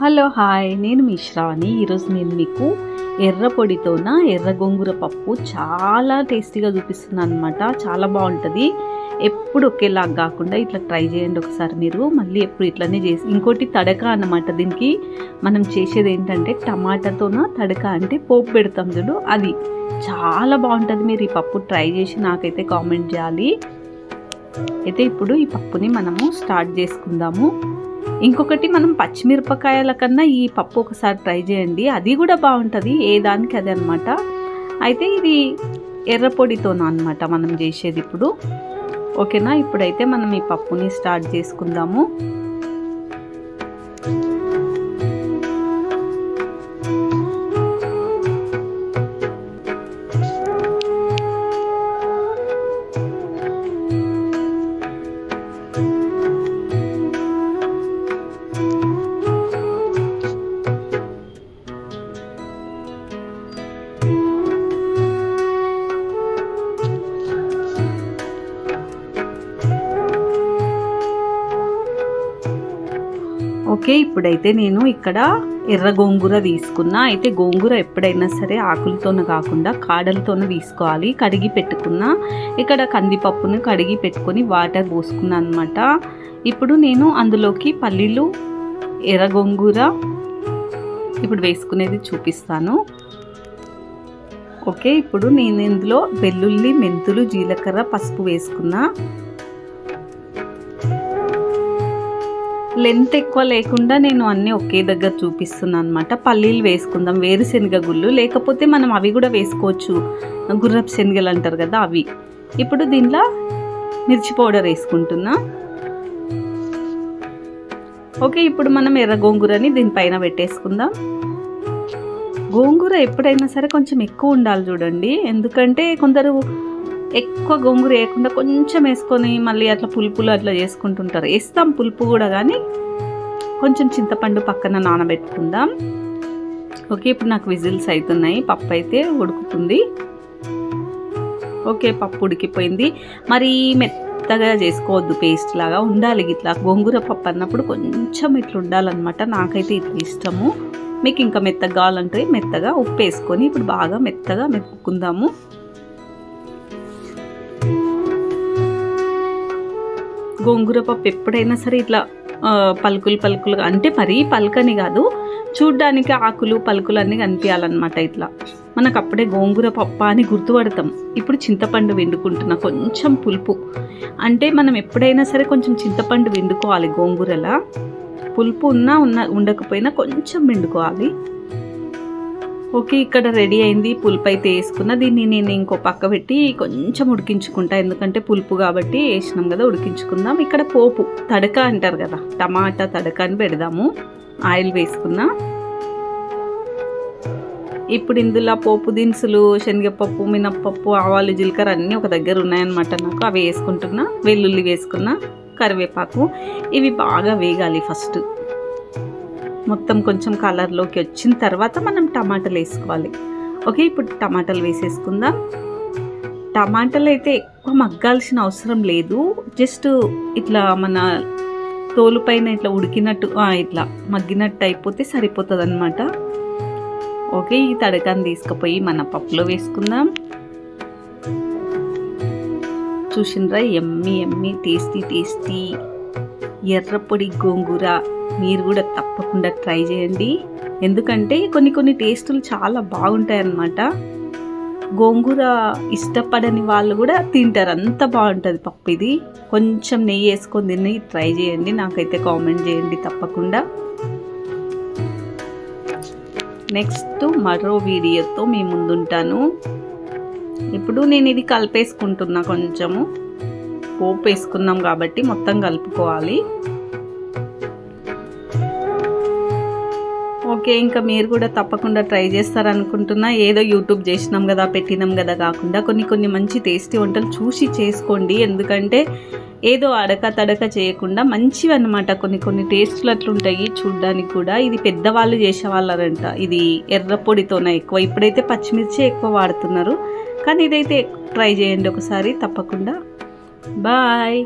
Hello hi. నేను మీ శ్రావణి. ఈరోజు నేను మీకు ఎర్ర పొడితోన ఎర్ర గోంగూర పప్పు చాలా టేస్టీగా చూపిస్తున్నాను అనమాట చాలా బాగుంటుంది. ఎప్పుడు ఒకేలాగా కాకుండా ఇట్లా ట్రై చేయండి ఒకసారి మీరు. మళ్ళీ ఎప్పుడు ఇట్లనే చేసి ఇంకోటి తడక అన్నమాట దీనికి. మనం చేసేది ఏంటంటే టమాటాతోన తడక అంటే పోపు పెడతాం చూడు అది. చాలా బాగుంటుంది. మీరు ఈ పప్పు ట్రై చేసి నాకైతే కామెంట్ చేయాలి. అయితే ఇప్పుడు ఈ పప్పుని మనము స్టార్ట్ చేసుకుందాము. ఇంకొకటి మనం పచ్చిమిరపకాయల కన్నా ఈ పప్పు ఒకసారి ట్రై చేయండి. అది కూడా బాగుంటుంది ఏ దానికి అది అనమాట అయితే ఇది ఎర్ర పొడితోన అనమాట మనం చేసేది ఇప్పుడు. ఓకేనా? ఇప్పుడైతే మనం ఈ పప్పుని స్టార్ట్ చేసుకుందాము. ఓకే ఇప్పుడైతే నేను ఇక్కడ ఎర్ర గోంగూర తీసుకున్నా. అయితే గోంగూర ఎప్పుడైనా సరే ఆకులతోనే కాకుండా కాడలతోనే తీసుకోవాలి కడిగి పెట్టుకున్న. ఇక్కడ కందిపప్పును కడిగి పెట్టుకొని వాటర్ పోసుకున్నా అనమాట ఇప్పుడు నేను అందులోకి పల్లీలు ఎర్ర గోంగూర ఇప్పుడు వేసుకునేది చూపిస్తాను. ఓకే ఇప్పుడు నేను ఇందులో వెల్లుల్లి మెంతులు జీలకర్ర పసుపు వేసుకున్నా. లెంత్ ఎక్కువ లేకుండా నేను అన్నీ ఒకే దగ్గర చూపిస్తున్నాను అనమాట పల్లీలు వేసుకుందాం వేరుశనగ గుళ్ళు. లేకపోతే మనం అవి కూడా వేసుకోవచ్చు. గుర్రపు శనగలు అంటారు కదా అవి. ఇప్పుడు దీంట్లో మిర్చి పౌడర్ వేసుకుంటున్నా. ఓకే ఇప్పుడు మనం ఎర్ర గోంగూరని దీనిపైన పెట్టేసుకుందాం. గోంగూర ఎప్పుడైనా సరే కొంచెం ఎక్కువ ఉండాలి చూడండి. ఎందుకంటే కొందరు ఎక్కువ గోంగూర వేయకుండా కొంచెం వేసుకొని మళ్ళీ అట్లా పులుపులు అట్లా చేసుకుంటుంటారు. వేస్తాం పులుపు కూడా కానీ కొంచెం చింతపండు పక్కన నానబెట్టుకుందాం. ఓకే ఇప్పుడు నాకు విజిల్స్ అవుతున్నాయి పప్పు అయితే ఉడుకుతుంది. ఓకే పప్పు ఉడికిపోయింది. మరి మెత్తగా చేసుకోవద్దు పేస్ట్ లాగా ఉండాలి ఇట్లా. గోంగూర పప్పు అన్నప్పుడు కొంచెం ఇట్లా ఉండాలన్నమాట. నాకైతే ఇది ఇష్టము. మీకు ఇంకా మెత్తగా కావాలంటే మెత్తగా ఉప్పు వేసుకొని ఇప్పుడు బాగా మెత్తగా మెతుక్కుందాము గోంగూర పప్పు ఎప్పుడైనా సరే ఇట్లా పలుకులు పలుకులుగా అంటే మరీ పలుకని కాదు చూడ్డానికి ఆకులు పలుకులు అన్నీ కనిపించాలన్నమాట ఇట్లా. మనకు అప్పుడే గోంగూర పప్ప అని గుర్తుపడతాం. ఇప్పుడు చింతపండు వండుకుంటున్నా కొంచెం పులుపు. అంటే మనం ఎప్పుడైనా సరే కొంచెం చింతపండు వండుకోవాలి గోంగూరలా. పులుపు ఉన్నా ఉన్న ఉండకపోయినా కొంచెం వండుకోవాలి ఓకే ఇక్కడ రెడీ అయింది. పులుపు అయితే వేసుకున్న. దీన్ని నేను ఇంకో పక్క పెట్టి కొంచెం ఉడికించుకుంటా. ఎందుకంటే పులుపు కాబట్టి వేసినాం కదా ఉడికించుకుందాం. ఇక్కడ పోపు తడక అంటారు కదా. టమాటా తడక అని పెడదాము. ఆయిల్ వేసుకున్నా. ఇప్పుడు ఇందులో పోపు దినుసులు శనగపప్పు మినప్పప్పు ఆవాలు జీలకర్ర అన్నీ ఒక దగ్గర ఉన్నాయన్నమాట నాకు. అవి వేసుకుంటున్నా. వెల్లుల్లి వేసుకున్నా. కరివేపాకు. ఇవి బాగా వేగాలి ఫస్ట్. మొత్తం కొంచెం కలర్లోకి వచ్చిన తర్వాత మనం టమాటాలు వేసుకోవాలి. ఓకే ఇప్పుడు టమాటాలు వేసేసుకుందాం. టమాటాలు అయితే ఎక్కువ మగ్గాల్సిన అవసరం లేదు. జస్ట్ ఇట్లా మన తోలు పైన ఇట్లా ఉడికినట్టు ఇట్లా మగ్గినట్టు అయిపోతే సరిపోతుంది అనమాట ఓకే ఈ తడకాన్ని తీసుకుపోయి మన పప్పులో వేసుకుందాం. చూసిండ్రా ఎమ్మి ఎమ్మి టేస్టీ టేస్టీ ఎర్రపొడి గోంగూర. మీరు కూడా తప్పకుండా ట్రై చేయండి. ఎందుకంటే కొన్ని కొన్ని టేస్టులు చాలా బాగుంటాయి అన్నమాట గోంగూర ఇష్టపడని వాళ్ళు కూడా తింటారు. అంత బాగుంటుంది పప్పు ఇది. కొంచెం నెయ్యి వేసుకొని తిని ట్రై చేయండి. నాకైతే కామెంట్ చేయండి తప్పకుండా. నెక్స్ట్ మరో వీడియోతో మీ ముందుంటాను. ఇప్పుడు నేను ఇది కలిపేసుకుంటున్నా కొంచెము. పోపు వేసుకున్నాం కాబట్టి మొత్తం కలుపుకోవాలి. ఓకే ఇంకా మీరు కూడా తప్పకుండా ట్రై చేస్తారనుకుంటున్నా. ఏదో యూట్యూబ్ చేసినాం కదా పెట్టినాం కదా కాకుండా కొన్ని కొన్ని మంచి టేస్టీ వంటలు చూసి చేసుకోండి. ఎందుకంటే ఏదో అడక తడక చేయకుండా మంచివి అనమాట కొన్ని కొన్ని టేస్ట్లు అట్లుంటాయి చూడ్డానికి కూడా. ఇది పెద్దవాళ్ళు చేసేవాళ్ళరంట ఇది ఎర్ర పొడితోనే ఎక్కువ. ఇప్పుడైతే పచ్చిమిర్చి ఎక్కువ వాడుతున్నారు. కానీ ఇదైతే ట్రై చేయండి ఒకసారి తప్పకుండా. బాయ్.